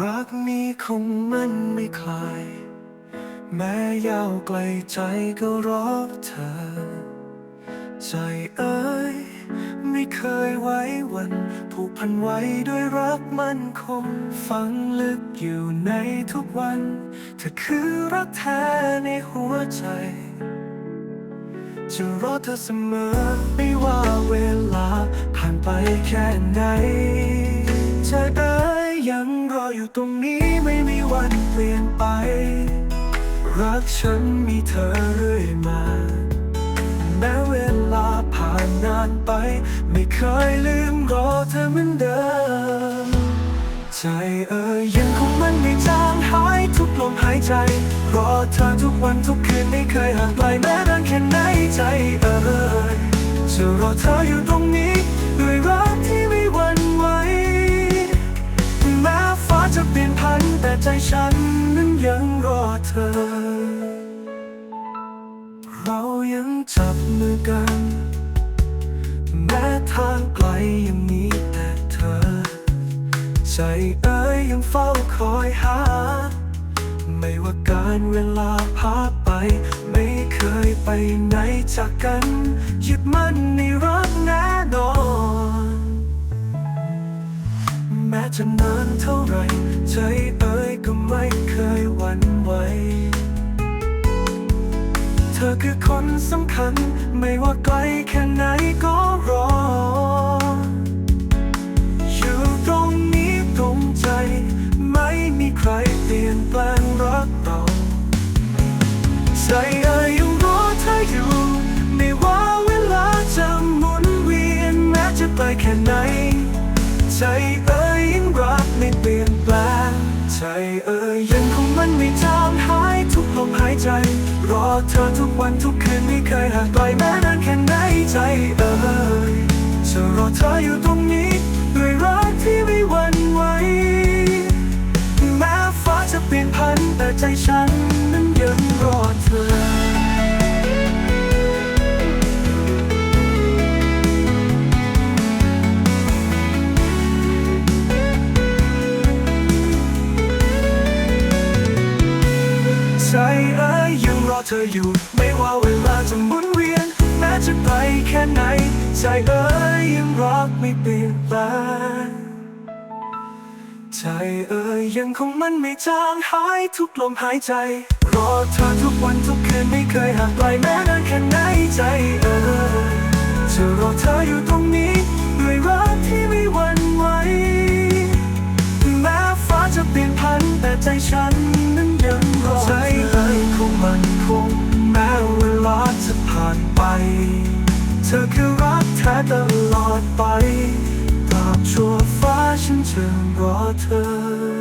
รักนี้คงมันไม่คลาย แม้ยาวไกลใจก็รอเธอ ใจเอ้ย ไม่เคยไว้วัน ผูกพันไว้ด้วยรักมันคง ฝังลึกอยู่ในทุกวัน เธอคือรักแท้ในหัวใจ จะรอเธอเสมอ ไม่ว่าเวลาผ่านไปแค่ไหนใจเอ้ยยังรออยู่ตรงนี้ไม่มีวันเปลี่ยนไป รักฉันมีเธอเรื่อยมา แม้เวลาผ่านนานไป ไม่เคยลืมรอเธอเหมือนเดิม ใจเอ่ยยังคงมันไม่จางหายทุกลมหายใจ รอเธอทุกวันทุกคืนไม่เคยห่างไกลแม้นานแค่ไหนใจเอ่ยจะรอเธออยู่ตรงนี้ด้วยรักที่ไม่หวั่นไหวแม้ฟ้าจะเปลี่ยนพันแต่ใจฉันนั้นยังรอเธอ เรายังจับมือกัน ใจเอ้ยยังเฝ้าคอยหา ไม่ว่าการเวลาพาไป ไม่เคยไปไหนจากกันยึดมั่นในรักแน่นอน แม้จะนานเท่าไร ใจเอ้ยก็ไม่เคยหวั่นไหวเธอคือคนสำคัญ ไม่ว่าไกลแค่ไหนก็รอ รอเธอทุกวันทุกคืนไม่เคยห่างไกลแม้นานแค่ไหนใจเอ่ยจะรอเธออยู่ตรงนี้ด้วยรักที่ไม่หวั่นไหวแม้ฟ้าจะเปลี่ยนพันแต่ใจฉันนั้นยังรอเธอใจเอ้ย ธออยู่ ไม่ว่าเวลาจะหมุนเวียนแม้จะไกลแค่ไหน ใจเอ้ยยังรักไม่เปลี่ยนแปลงใจเอ่ยยังคงมันไม่จางหายทุกลมหายใจ รอเธอทุกวันทุกคืนไม่เคยห่างไกลแม้นานแค่ไหนใจเอ่ยจะรอเธออยู่ตรงนี้ด้วยรักที่ไม่หวั่นไหวแม้ฟ้าจะเปลี่ยนพันแต่ใจฉัน เธอคือรักแท้ตลอดไปตราบชั่วฟ้าฉันจะรอเธอ